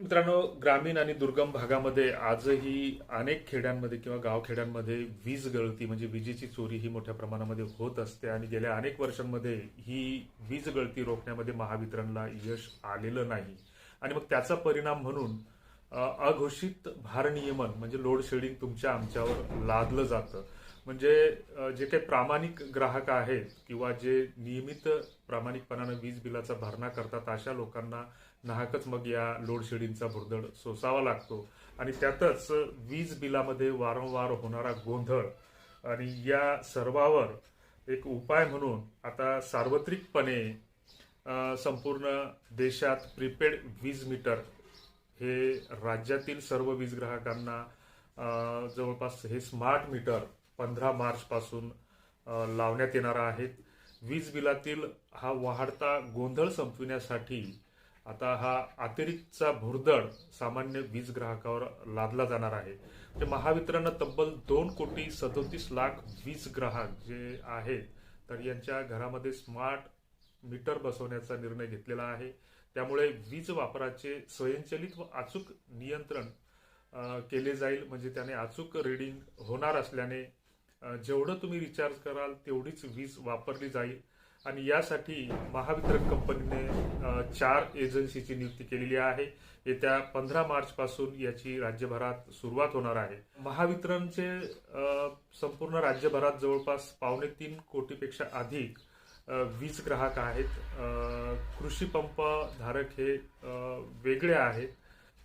मित्रांनो ग्रामीण आणि दुर्गम भागामध्ये आजही अनेक खेड्यांमध्ये किंवा गावखेड्यांमध्ये वीज गळती म्हणजे विजेची चोरी ही मोठ्या प्रमाणामध्ये होत असते आणि गेल्या अनेक वर्षांमध्ये ही वीज गळती रोखण्यामध्ये महावितरणला यश आलेलं नाही. आणि मग त्याचा परिणाम म्हणून अघोषित भारनियमन म्हणजे लोड शेडिंग तुमच्या आमच्यावर लादलं जातं. म्हणजे जे काही प्रामाणिक ग्राहक आहेत किंवा जे नियमित प्रामाणिकपणानं वीज बिलाचा भरणा करतात अशा लोकांना नाहकच मग या लोडशेडिंगचा भुर्दड सोसावा लागतो. आणि त्यातच वीज बिलामध्ये वारंवार होणारा गोंधळ आणि या सर्वावर एक उपाय म्हणून आता सार्वत्रिकपणे संपूर्ण देशात प्रीपेड वीज मीटर हे राज्यातील सर्व वीज ग्राहकांना जवळपास हे स्मार्ट मीटर पंधरा मार्चपासून लावण्यात येणार आहेत. वीज बिलातील हा वाढता गोंधळ संपविण्यासाठी आता हा अतिरिक्तचा भुर्दड सामान्य वीज ग्राहकावर लादला जाणार आहे. म्हणजे महावितरणनं तब्बल दोन कोटी सदोतीस लाख वीज ग्राहक जे आहेत तर यांच्या घरामध्ये स्मार्ट मीटर बसवण्याचा निर्णय घेतलेला आहे. त्यामुळे वीज वापराचे स्वयंचलित व अचूक नियंत्रण केले जाईल. म्हणजे त्याने अचूक रीडिंग होणार असल्याने जेवढं तुम्ही रिचार्ज कराल तेवढीच वीज वापरली जाईल. आणि यासाठी महावितरण कंपनीने चार एजन्सीची नियुक्ती केलेली आहे. येत्या पंधरा मार्चपासून याची राज्यभरात सुरुवात होणार आहे. महावितरणचे संपूर्ण राज्यभरात जवळपास पावणे तीन कोटीपेक्षा अधिक वीज ग्राहक आहेत. कृषी पंप धारक हे वेगळे आहेत.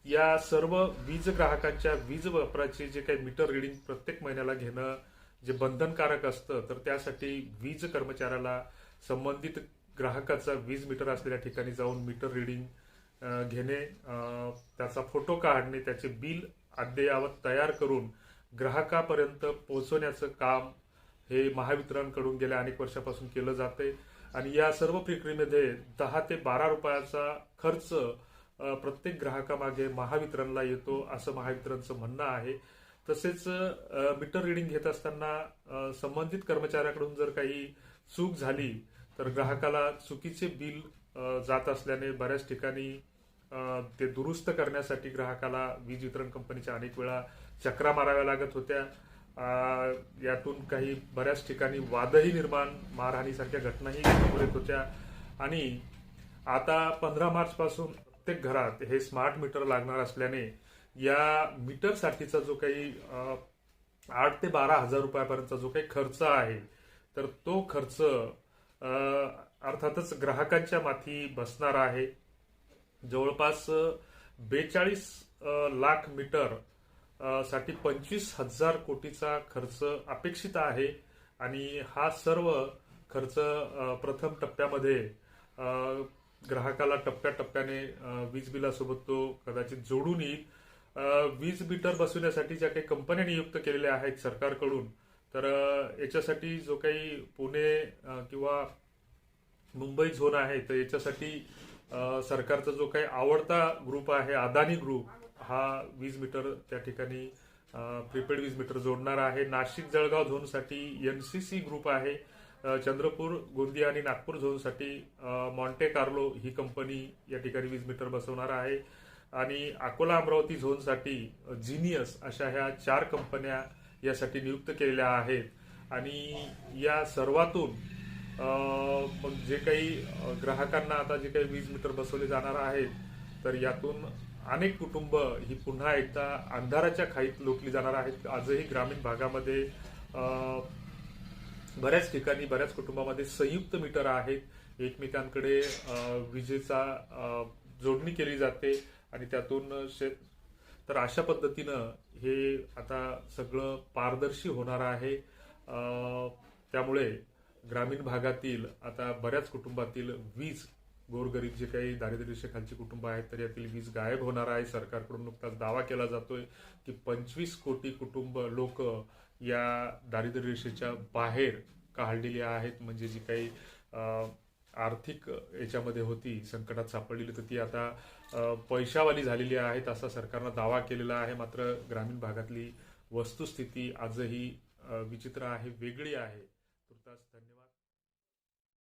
या सर्व वीज ग्राहकांच्या वीज वापराचे जे काही मीटर रिडिंग प्रत्येक महिन्याला घेणं जे बंधनकारक असतं तर त्यासाठी वीज कर्मचाऱ्याला संबंधित ग्राहकाचा वीज मीटर असलेल्या ठिकाणी जाऊन मीटर रिडिंग घेणे त्याचा फोटो काढणे त्याचे बिल अद्ययावत तयार करून ग्राहकापर्यंत पोहोचवण्याचं काम हे महावितरणकडून गेल्या अनेक वर्षापासून केलं जाते. आणि या सर्व प्रक्रियेमध्ये दहा ते बारा रुपयाचा खर्च प्रत्येक ग्राहकामागे महावितरणला येतो असं महावितरणचं म्हणणं आहे. तसेच मीटर रिडिंग घेत असताना संबंधित कर्मचाऱ्याकडून जर काही चूक झाली तर ग्राहकाला चुकीचे बिल जात असल्याने बऱ्याच ठिकाणी ते दुरुस्त करण्यासाठी ग्राहकाला वीज वितरण कंपनीच्या अनेक वेळा चक्रा माराव्या लागत होत्या. यातून काही बऱ्याच ठिकाणी वादही निर्माण मारहाणीसारख्या घटनाही समोर येत होत्या. आणि आता पंधरा मार्च पासून प्रत्येक घरात हे स्मार्ट मीटर लागणार असल्याने या मीटरसाठीचा जो काही आठ ते बारा हजार रुपयापर्यंतचा जो काही खर्च आहे तर तो खर्च अर्थातच ग्राहकांच्या माथी बसणार आहे. जवळपास बेचाळीस लाख मीटरसाठी पंचवीस हजार कोटीचा खर्च अपेक्षित आहे. आणि हा सर्व खर्च प्रथम टप्प्यामध्ये ग्राहकाला टप्प्याटप्प्याने वीज बिलासोबत तो कदाचित जोडून येईल. वीज मीटर बसविण्यासाठी ज्या काही कंपन्या नियुक्त केलेल्या आहेत सरकारकडून. तर याच्यासाठी जो काही पुणे किंवा मुंबई झोन आहे तर याच्यासाठी सरकारचा जो काही आवडता ग्रुप आहे अदानी ग्रुप हा वीज मीटर त्या ठिकाणी प्रीपेड वीज मीटर जोडणार आहे. नाशिक जळगाव झोनसाठी एनसीसी ग्रुप आहे. चंद्रपूर गोंदिया आणि नागपूर झोनसाठी मॉन्टे कार्लो ही कंपनी या ठिकाणी वीज मीटर बसवणार आहे. आणि अकोला अमरावती झोनसाठी जिनियस अशा ह्या चार कंपन्या यासाठी नियुक्त केलेल्या आहेत. आणि या सर्वातून मग जे काही ग्राहकांना आता जे काही वीज मीटर बसवले जाणार आहेत तर यातून अनेक कुटुंब ही पुन्हा एकदा अंधाराच्या खाईत लोटली जाणार आहेत. आजही ग्रामीण भागामध्ये बऱ्याच ठिकाणी बऱ्याच कुटुंबामध्ये संयुक्त मीटर आहेत. एकमेकांकडे विजेचा जोडणी केली जाते. आणि त्यातून शेत तर अशा पद्धतीनं हे आता सगळं पारदर्शी होणार आहे. त्यामुळे ग्रामीण भागातील आता बऱ्याच कुटुंबातील वीज गोरगरीब जे काही दारिद्र्यरेषेखालची कुटुंब आहेत तर यातील वीज गायब होणार आहे. सरकारकडून नुकताच दावा केला जातोय की पंचवीस कोटी कुटुंब लोक या दारिद्र्य रेषेच्या बाहेर काढलेली आहेत. म्हणजे जी काही आर्थिक याच्यामध्ये होती संकटात सापडलेली तर ती आता पैशावाली झालेली आहेत असा सरकारनं दावा केलेला आहे. मात्र ग्रामीण भागातली वस्तुस्थिती आजही विचित्र आहे वेगळी आहे. तुर्तास धन्यवाद.